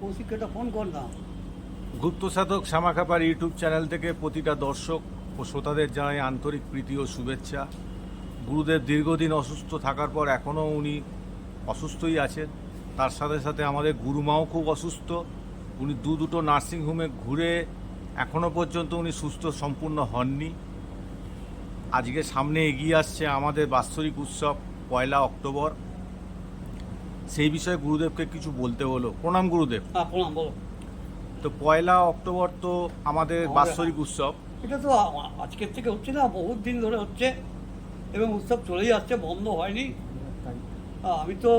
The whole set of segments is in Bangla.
কৌশিককে একটা গুপ্ত সাধক শ্যামাখাপার ইউটিউব চ্যানেল থেকে প্রতিটা দর্শক ও শ্রোতাদের জানাই আন্তরিক প্রীতি ও শুভেচ্ছা। গুরুদেব দীর্ঘদিন অসুস্থ থাকার পর এখনও উনি অসুস্থই আছেন। তার সাথে সাথে আমাদের গুরুমাও খুব অসুস্থ। উনি দু দুটো নার্সিংহোমে ঘুরে এখনও পর্যন্ত উনি সুস্থ সম্পূর্ণ হননি। আজকে সামনে এগিয়ে আসছে আমাদের বাৎসরিক উৎসব পয়লা অক্টোবর। সেই বিষয়ে গুরুদেবকে কিছু বলতে হলো। প্রণাম গুরুদেব। হ্যাঁ প্রণাম বলো। তো পয়লা অক্টোবর তো আমাদের বাৎসরিক উৎসব। এটা তো আজকের থেকে হচ্ছে না বহুত দিন ধরে হচ্ছে এবং উৎসব চলেই আসছে বন্ধ হয়নি। আমি তো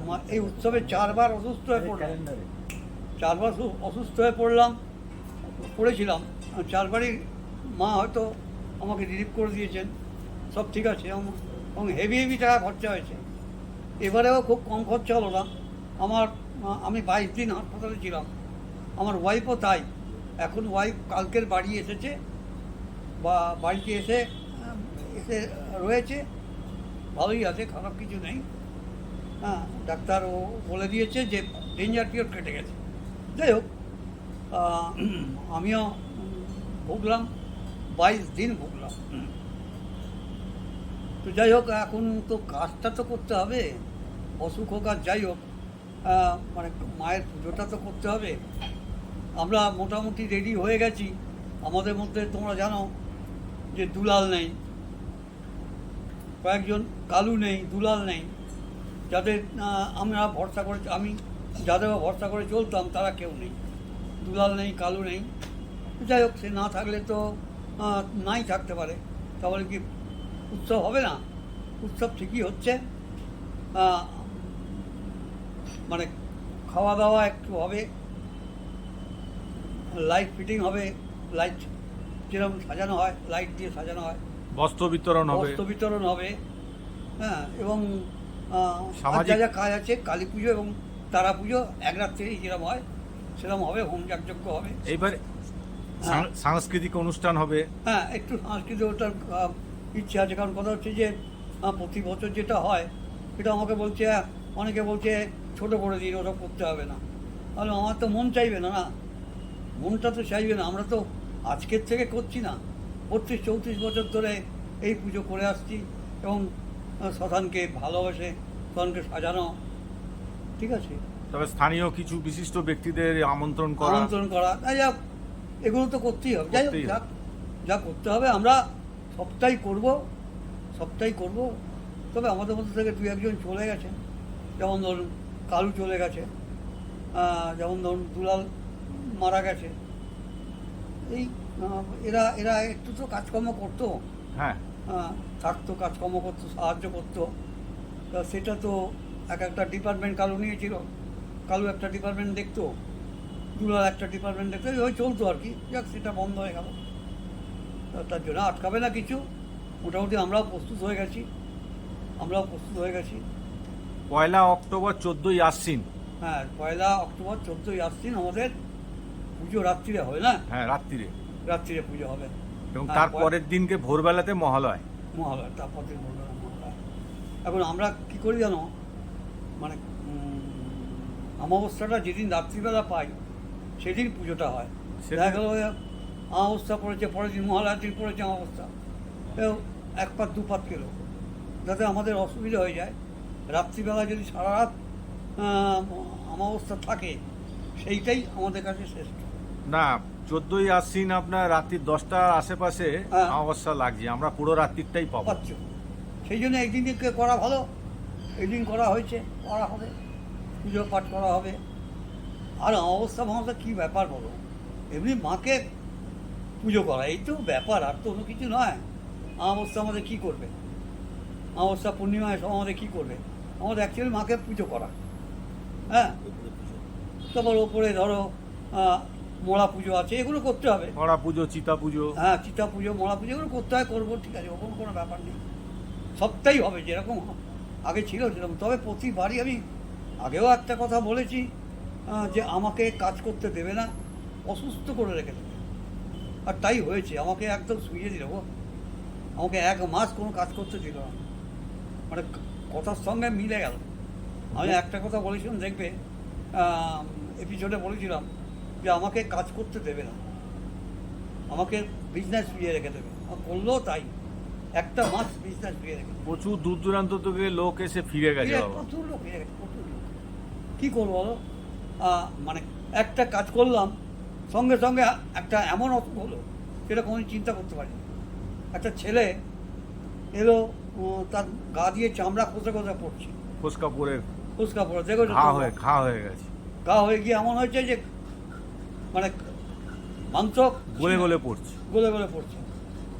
আমার এই উৎসবে চারবার অসুস্থ হয়ে পড়লাম। চারবার অসুস্থ হয়ে পড়লাম পড়েছিলাম। চারবারই মা হয়তো আমাকে রিলিভ করে দিয়েছেন। সব ঠিক আছে, এবং হেভি হেভি টাকা খরচা হয়েছে। এবারেও খুব কম খরচা হলো না। আমার, আমি বাইশ দিন হাসপাতালে ছিলাম। আমার ওয়াইফও তাই। এখন ওয়াইফ কালকের বাড়ি এসেছে, বা বাড়িতে এসে এসে রয়েছে। ভালোই আছে, খারাপ কিছু নেই। হ্যাঁ ডাক্তার ও বলে দিয়েছে যে ডেঞ্জার পিরিয়ড কেটে গেছে। যাই হোক আমিও ভুগলাম। বাইশ দিন ভুগলাম তো যাই হোক এখন তো কাজটা তো করতে হবে অসুখ হোক আর যাই হোক মানে মায়ের পুজোটা তো করতে হবে। আমরা মোটামুটি রেডি হয়ে গেছি। আমাদের মধ্যে তোমরা জানো যে দুলাল নেই কয়েকজন কালু নেই দুলাল নেই। যাদের আমরা ভরসা করে আমি যাদের ভরসা করে চলতাম তারা কেউ নেই। দুলাল নেই কালু নেই। যাই হোক সে না থাকলে তো নাই থাকতে পারে। তাহলে কি উৎসব হবে না? উৎসব ঠিকই হচ্ছে। মানে খাওয়া দাওয়া একটু হবে। লাইট ফিটিং হবে। লাইট যেরকম সাজানো হয় লাইট দিয়ে সাজানো হয়। বস্ত্র বিতরণ হবে। বস্ত্র বিতরণ হবে। হ্যাঁ এবং যা যা কাজ আছে কালী পুজো এবং তারা পুজো এক রাত্রেই যেরকম হয় সেরকম হবে হোম যাগযজ্ঞ হবে। এইবার সাংস্কৃতিক অনুষ্ঠান হবে। হ্যাঁ একটু সাংস্কৃতিক ওটার ইচ্ছে আছে। কারণ কথা হচ্ছে যে প্রতি বছর যেটা হয় সেটা আমাকে বলছে অনেকে বলছে ছোট করে দিন ওটা করতে হবে না। তাহলে আমার তো মন চাইবে না না? মনটা তো চাইবে না। আমরা তো আজকের থেকে করছি না। বত্রিশ চৌত্রিশ বছর ধরে এই পুজো করে আসছি এবং শ্মশানকে ভালোবাসে শ্মশানকে সাজানো। ঠিক আছে? তবে স্থানীয় কিছু বিশিষ্ট ব্যক্তিদের আমন্ত্রণ করা। আমন্ত্রণ করা। তাই যাক এগুলো তো করতেই হবে। যাই হোক যাক যা করতে হবে আমরা সবটাই করব সবটাই করব। তবে আমাদের মধ্যে থেকে দু একজন চলে গেছে। যেমন ধরুন কালু চলে গেছে। যেমন ধরুন দুলাল মারা গেছে। এই এরা এরা একটু তো কাজকর্ম করতো। হ্যাঁ। থাকতো কাজকর্ম করতো সাহায্য করতো। তা সেটা তো এক একটা ডিপার্টমেন্ট কালু নিয়েছিল। কালু একটা ডিপার্টমেন্ট দেখতো। দুলাল একটা ডিপার্টমেন্ট দেখতো ওই চলতো আর কি। যাক সেটা বন্ধ হয়ে গেল। তার জন্য আটকাবে না কিছু। মোটামুটি আমরাও প্রস্তুত হয়ে গেছি। আমরাও প্রস্তুত হয়ে গেছি। পয়লা অক্টোবর চোদ্দই আশ্বিন। হ্যাঁ পয়লা অক্টোবর চোদ্দোই আসছেন আমাদের পুজো রাত্রিরে হবে না? হ্যাঁ রাত্রিরে। রাত্রিরে পুজো হবে। এবং তার পরের দিনকে ভোরবেলাতে মহালয়। মহালয় তারপর দিন না মহালয়। এখন আমরা কি করি জানো? মানে অমাবস্যাটা যেদিন রাত্রিবেলা পাই সেদিন পুজোটা হয়। দেখা গেল অমাবস্যা পড়েছে পরের দিন মহালয়ার দিন পড়েছে এও এক পাত দু পাত গেল। যাতে আমাদের অসুবিধা হয়ে যায়। রাত্রিবেলা যদি সারা রাত অমাবস্যা থাকে সেইটাই আমাদের কাছে শ্রেষ্ঠ। না চোদ্দই আশ্বিন আপনার রাত্রি দশটার আশেপাশে হ্যাঁ। অমাবস্যা লাগছে। আমরা পুরো রাত্রিটাই পাবো। পাচ্ছ। সেই জন্য একদিন করা ভালো একদিন করা হয়েছে করা হবে। পুজো পাঠ করা হবে। আর অবস্থা মহাবস্থা কী ব্যাপার বলো? এমনি মাকে পুজো করা এই তো ব্যাপার আর তো অন্য কিছু নয়। অমাবস্যা আমাদের কী করবে? অমাবস্যা পূর্ণিমায় সব আমাদের কী করবে? আমাদের অ্যাকচুয়ালি মাকে পুজো করা। হ্যাঁ? তারপর ওপরে ধরো মোড়া পুজো আছে এগুলো করতে হবে। মরা পুজো চিতা পুজো। হ্যাঁ চিতা পুজো মরা পুজো এগুলো করতে হয় করব ঠিক আছে ওরকম কোনো ব্যাপার নেই। সবটাই হবে যেরকম আগে ছিল সেরকম। তবে প্রতিবারই আমি আগেও একটা কথা বলেছি যে আমাকে কাজ করতে দেবে না অসুস্থ করে রেখে দেবে। আর তাই হয়েছে আমাকে একদম শুয়ে দিল আমাকে এক মাস কোনো কাজ করতে দিল না। মানে কথার সঙ্গে মিলে গেল। আমি একটা কথা বলেছিলাম দেখবে এপিসোডে বলেছিলাম যে আমাকে কাজ করতে দেবে না। আমাকে বিজনেস ফিরিয়ে রেখে দেবে। আর করলেও তাই। একটা মাস বিজনেস ফিরিয়ে রেখে প্রচুর দূর দূরান্ত থেকে লোক এসে ফিরে গেছে প্রচুর লোক ফিরে গেছে, প্রচুর লোক। কি করব বলো? মানে একটা কাজ করলাম সঙ্গে সঙ্গে একটা এমন অসুখ হলো সেটা কোনো চিন্তা করতে পারি একটা ছেলে এলো তার গা দিয়ে চামড়া খসে খসে পড়ছে। ফুসকা পরে ফুসকা পড়ে দেখো ঘা হয়ে ঘা হয়ে গেছে। গা হয়ে গিয়ে এমন হয়েছে যে মানে মাংস গলে গলে পড়ছে। গলে গলে পড়ছে।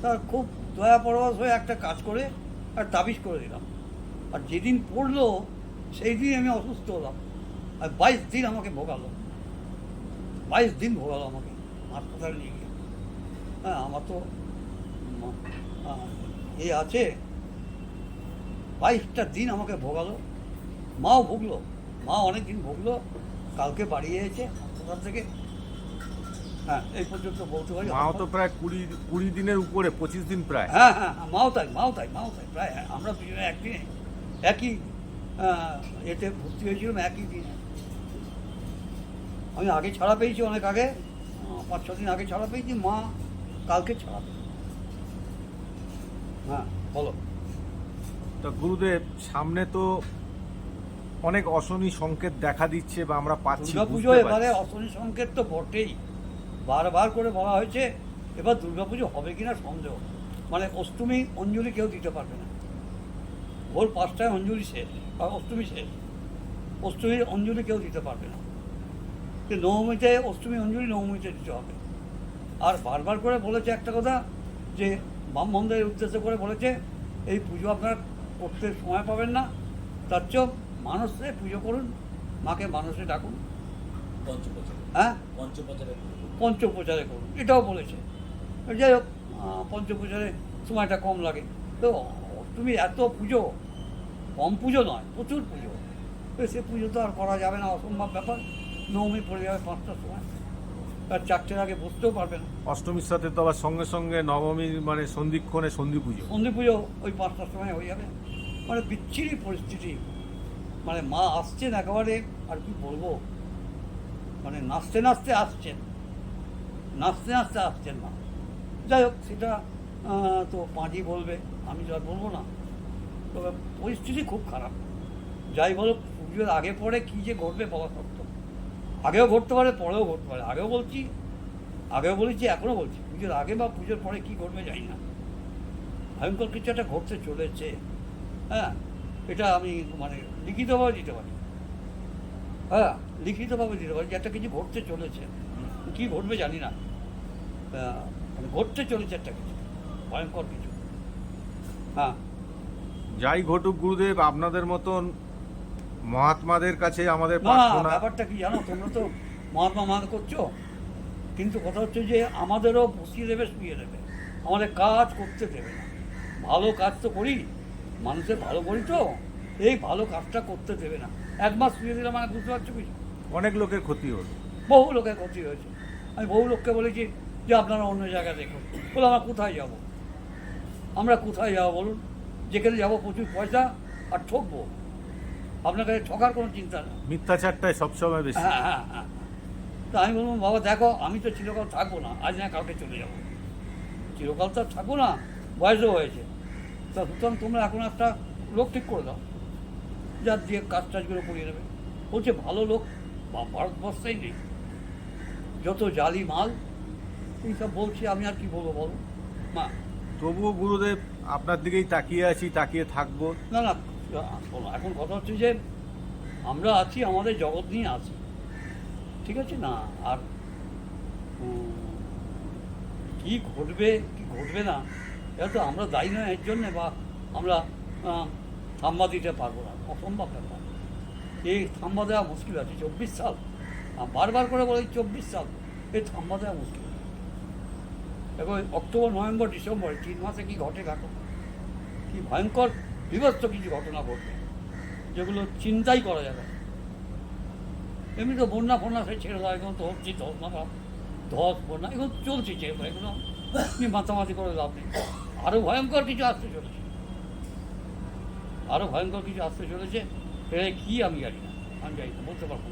তার খুব দয়া পরবাস হয়ে একটা কাজ করে আর তাবিজ করে দিলাম। আর যেদিন পড়ল সেই দিন আমি অসুস্থ হলাম। আর বাইশ দিন আমাকে ভোগালো। বাইশ দিন ভোগালো আমাকে। হাসপাতালে নিয়ে গিয়ে? হ্যাঁ আমার তো এ আছে। বাইশটা দিন আমাকে ভোগালো। মাও ভুগলো। মা অনেক দিন ভুগলো। কালকে বাড়ি এসেছে। হাসপাতাল থেকে। হ্যাঁ এই পর্যন্ত বলতে পারি মাও তো প্রায় কুড়ি কুড়ি দিনের উপরে পঁচিশ দিন প্রায়। হ্যাঁ হ্যাঁ হ্যাঁ, মাও তাই মাও তাই মাও তাই প্রায় হ্যাঁ, আমরা দুজনে একদিনে একই এতে ভর্তি হয়েছিলাম একই দিনে। আমি আগে ছাড়া পেয়েছি অনেক আগে। পাঁচ ছ দিন আগে ছাড়া পেয়েছি মা কালকে ছাড়া পেয়েছি। হ্যাঁ বলো। তা গুরুদেব সামনে তো অনেক অশনি সংকেত দেখা দিচ্ছে বা আমরা পাচ্ছি দুর্গা পুজো বুঝতে এবারে অশনি সংকেত তো বটেই। বারবার করে বলা হয়েছে এবার দুর্গা পুজো হবে কিনা সন্দেহ। মানে অষ্টমী অঞ্জলি কেউ দিতে পারবে না। ভোর পাঁচটায় অঞ্জলি শেষ আর অষ্টমী শেষ। অষ্টমীর অঞ্জলি কেউ দিতে পারবে না। যে নবমীতে অষ্টমী অঞ্জলি নবমীতে দিতে হবে। আর বারবার করে বলেছে একটা কথা যে ব্রাহ্মণদের উদ্দেশ্য করে বলেছে এই পুজো আপনারা করতে সময় পাবেন না। তার চেয়েও মানুষে পুজো করুন মাকে মানুষে ডাকুন। পঞ্চপ্রচারে। হ্যাঁ? পঞ্চপ্রচারে পঞ্চপ্রচারে করুন এটাও বলেছে। যাই হোক পঞ্চপ্রচারে সময়টা কম লাগে। তো তুমি এত পুজো কম পুজো নয় প্রচুর পুজো। তো সে পুজো তো আর করা যাবে না অসম্ভব ব্যাপার। নবমী পড়ে যাবে পাঁচটার সময়। তার চারটের আগে বসতেও পারবে না। অষ্টমীর সাথে তো আবার সঙ্গে সঙ্গে নবমীর মানে সন্ধিক্ষণে সন্ধি পুজো সন্ধি পুজো ওই পাঁচটার সময় হয়ে যাবে। মানে বিচ্ছিরি পরিস্থিতি। মানে মা আসছেন একেবারে আর কি বলব? মানে নাচতে নাচতে আসছেন। নাচতে নাচতে আসছেন মা। যাই হোক সেটা তো পাঁচই বলবে আমি আর বলব না। তবে পরিস্থিতি খুব খারাপ। যাই বলো পুজোর আগে পরে কী যে ঘটবে বলা শক্ত আগেও ঘটতে পারে পরেও ঘটতে পারে। আগেও বলছি আগেও বলেছি এখনও বলছি। পুজোর আগে বা পুজোর পরে কী ঘটবে জানি না। ভয়ঙ্কর কিছু একটা ঘটতে চলেছে। হ্যাঁ এটা আমি মানে লিখিতভাবে দিতে পারি। হ্যাঁ লিখিতভাবে দিতে পারি যে একটা কিছু ঘটতে চলেছে। কী ঘটবে জানি না। আহ, মানে ঘটতে চলেছে একটা কিছু ভয়ঙ্কর কিছু। হ্যাঁ। যাই ঘটুক গুরুদেব আপনাদের মতন মহাত্মাদের কাছে আমাদের প্রার্থনা। ব্যাপারটা কি জানো? তোমরা তো মহাত্মা মান করছ। কিন্তু কথা হচ্ছে যে আমাদেরও বসিয়ে দেবে শুয়ে দেবে। আমাদের কাজ করতে দেবে না। ভালো কাজ তো করি মানুষের ভালো করি তো এই ভালো কাজটা করতে দেবে না। এক মাস শুয়ে দিলে মানে বুঝতে পারছ কিছু অনেক লোকের ক্ষতি হলো। বহু লোকের ক্ষতি হয়েছে। আমি বহু লোককে বলেছি যে আপনারা অন্য জায়গায় দেখুন। বলে আমরা কোথায় যাব? আমরা কোথায় যাব বলুন? যেখানে যাব প্রচুর পয়সা আর ঠকবো। আপনার কাছে ঠকার কোনো চিন্তা নেই। মিথ্যাচারটাই সবসময় বেশি। হ্যাঁ হ্যাঁ হ্যাঁ। তা আমি বললাম বাবা দেখো আমি তো চিরকাল থাকব না আজ না কালকে চলে যাব। চিরকাল তো থাকব না বয়সও হয়েছে। তা সুতরাং তোমরা এখন একটা লোক ঠিক করে দাও যার দিয়ে কাজ টাজগুলো করিয়ে দেবে বলছে ভালো লোক বা- ভারতবর্ষেই নেই। যত জালি মাল এইসব বলছি আমি আর কি বলব বলো? মা। তবুও গুরুদেব আপনার দিকেই তাকিয়ে আছি তাকিয়ে থাকব। না না এখন কথা হচ্ছে যে আমরা আছি, আমাদের জগৎ নিয়ে আছি। ঠিক আছে না? আর কি ঘটবে কি ঘটবে না, এটা তো আমরা দায়ী নয়, এর জন্যে বা আমরা থাম্বা দিতে পারব না, অসম্ভব ব্যাপার। এই থাম্বা দেওয়া মুশকিল আছে, চব্বিশ সাল। বারবার করে বলে চব্বিশ সাল, এই থাম্বা দেওয়া মুশকিল। এই অক্টোবর, নভেম্বর, ডিসেম্বর তিন মাসে কি ঘটে ঘাটো কি ভয়ঙ্কর বিভৎস কিছু ঘটনা ঘটবে যেগুলো চিন্তাই করা যাবে। এমনি তো বন্যা ফন্যা সে ছেড়ে দেওয়া এখন তো হচ্ছে ধস না ধস বন্যা এখন চলছে যে এগুলো আপনি মাতামাতি করে লাভ নেই। আরও ভয়ঙ্কর কিছু আসতে চলেছে। আরও ভয়ঙ্কর কিছু আসতে চলেছে এটা কি আমি জানি না আমি জানি না বলতে পারব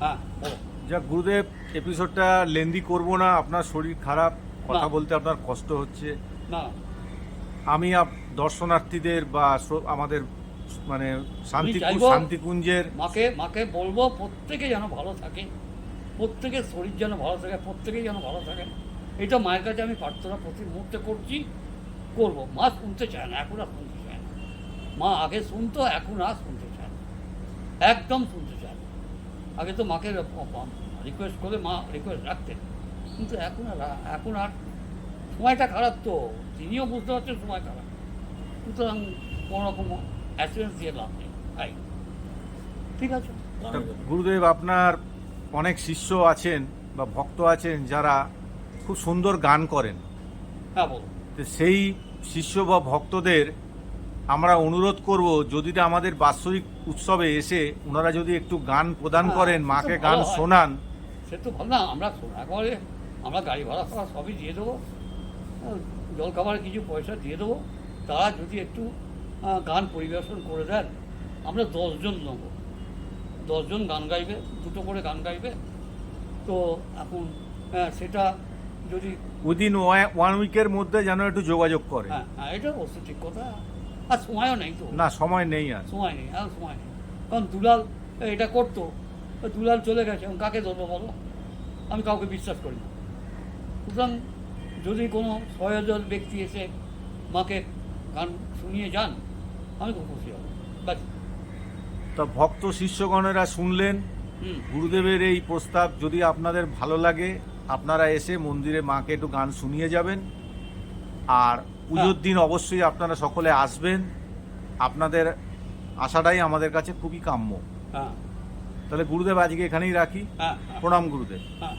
হ্যাঁ বলো। যা গুরুদেব এপিসোডটা লেন্দি করব না আপনার শরীর খারাপ কথা। বলতে আপনার কষ্ট হচ্ছে। না। আমি দর্শনার্থীদের বা আমাদের মানে শান্তি শান্তিকুঞ্জের মাকে মাকে বলব প্রত্যেকে যেন ভালো থাকে। প্রত্যেকের শরীর যেন ভালো থাকে প্রত্যেকেই যেন ভালো থাকে। এটা মায়ের কাছে আমি প্রার্থনা প্রতি মুহূর্তে করছি করব। মা শুনতে চায় না এখন আর শুনতে চায় না। মা আগে শুনতো এখন আর শুনতে চায় না। একদম শুনতে চায় না। আগে তো মাকে রিকোয়েস্ট করে মা রিকোয়েস্ট রাখতেন। কিন্তু এখন আর এখন আর সময়টা খারাপ তো। তিনিও বুঝতে পারছেন সময় খারাপ। সুতরাং কোনো রকম অ্যাসুরেন্স দিয়ে লাভ নেই। তাই। ঠিক আছে? গুরুদেব আপনার অনেক শিষ্য আছেন বা ভক্ত আছেন যারা খুব সুন্দর গান করেন। হ্যাঁ বলো তো সেই শিষ্য বা ভক্তদের আমরা অনুরোধ করব যদি আমাদের বাৎসরিক উৎসবে এসে ওনারা যদি একটু গান প্রদান হ্যাঁ, করেন মাকে গান শোনান। সে তো ভালো না আমরা শোনা করে আমরা গাড়ি ভাড়া ফাড়া সবই দিয়ে দেবো। আহ, জলখাবারের কিছু পয়সা দিয়ে দেবো। তারা যদি একটু গান পরিবেশন করে দেন আমরা দশজন নেব। দশজন গান গাইবে দুটো করে গান গাইবে। তো এখন হ্যাঁ, সেটা যদি উইদিন ওয়ান উইকের মধ্যে যেন একটু যোগাযোগ করে। হ্যাঁ হ্যাঁ এটা অবশ্য ঠিক কথা। আর সময়ও নেই তো। না সময় নেই আর। সময় নেই আর সময় নেই। কারণ দুলাল এটা করতো। দুলাল চলে গেছে এখন কাকে ধরবো বলো? আমি কাউকে বিশ্বাস করি না। সুতরাং যদি কোনো সহজন ব্যক্তি এসে মাকে গান শুনিয়ে যান আমি খুব খুশি হব। ব্যাস। তা ভক্ত শিষ্যগণেরা শুনলেন গুরুদেবের এই প্রস্তাব। যদি আপনাদের ভালো লাগে আপনারা এসে মন্দিরে মাকে একটু গান শুনিয়ে যাবেন। আর পুজোর দিন অবশ্যই আপনারা সকলে আসবেন। আপনাদের আশাটাই আমাদের কাছে খুবই কাম্য। হ্যাঁ। তাহলে গুরুদেব আজকে এখানেই রাখি। হ্যাঁ হ্যাঁ। প্রণাম গুরুদেব। হ্যাঁ।